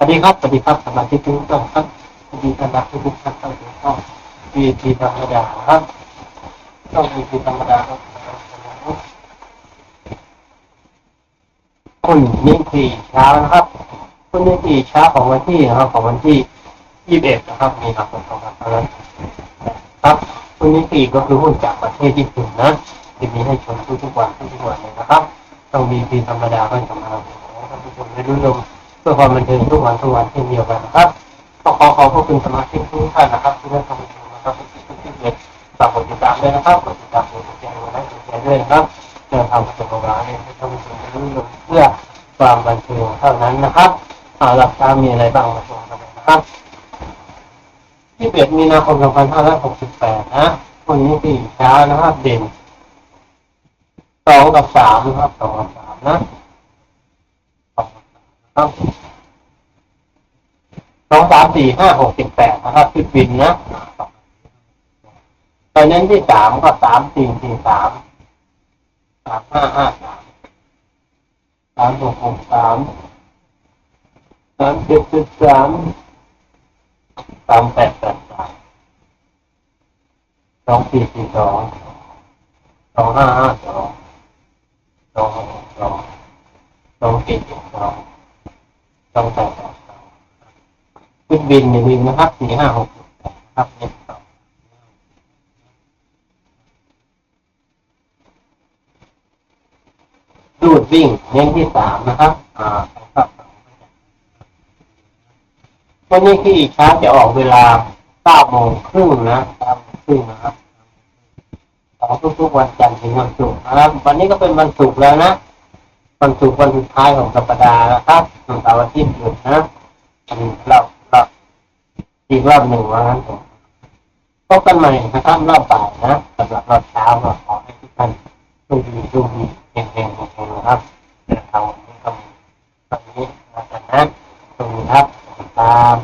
สวัสดีครับสวัสดีครับสมาชิกทุกท่านครับสวัสดีท่านรักทุกท่านเข้าสู่ช่องวีทีธรรมดาครับช่องวีทีธรรมดาครับคุณนิติเช้านะครับ คุณนิติเช้าของวันที่นะครับ ของวันที่ยี่สิบเอ็ดนะครับ มีนาคมสองพันห้าร้อยครับคุณนิติก็คือหุ้นจากประเทศญี่ปุ่นนะจะมีให้ชมทุกๆวันทุกๆวันเลยนะครับ ต้องมีพีธรรมดาก็สำคัญท่านผู้ชมได้รู้ลมเพื่อความบันเทิงทุกวันทุกวันเช่นเดียวกันนะครับก็ขอขอบพระคุณสมาชิกทุกท่านนะครับที่ได้เข้ามาชมนะครับทุกที่ทุกที่เลยฝากกดติดตามด้วยนะครับกดติดตามกดติดตามกดไลค์กดแชร์ด้วยนะครับเพื่อทำประสบการณ์ให้ท่านผู้ชมรู้ลมเพื่อความบันเทิงเท่านั้นนะครับอ่าหลักการมีอะไรบ้างมาชมกันนะครับ21มีนาคม2568นะวันนี้สี่เช้านะครับ เด่นสองกับสามนะครับสองกับสามนะสองกับสามนะครับ สองสามสี่ห้าหกสิบแปดนะครับที่บินนะตอนนั้นที่สามก็สามสี่สี่สามสามห้าห้าสามสามหกหกสามสามเจ็ดเจ็ดสามสามแปดแปดสามสองสี่สี่สองสองห้าห้าสองสองหกสองสองสี่สองสองแปด สองขึ้นบินอย่าลืมนะครับสี่ห้าหกครับเนี่ยรูดวิ่งเน้นที่สามนะครับ อ่าครับวันนี้ที่อีกช้าจะออกเวลาเก้าโมงครึ่งนะเก้ามงครึ่งนะครับของทุกๆวันจันทร์ถึงวันศุกร์นะครับ วันนี้ก็เป็นวันศุกร์แล้วนะวันศุกร์วันสุดท้ายของสัปดาห์นะครับเสาร์อาทิตย์หยุดนะอันะเรา อีกรอบหนึ่งว่างั้นผมพบกันใหม่นะครับรอบบ่ายนะสำหรับรอบเช้าก็ขอให้ทุกท่านโชคดีโชคดีเฮงๆเฮงๆนะครับเดินทาวันนี้ก็มีตอนนี้มาจากนั้นตรงนี้ครับตาม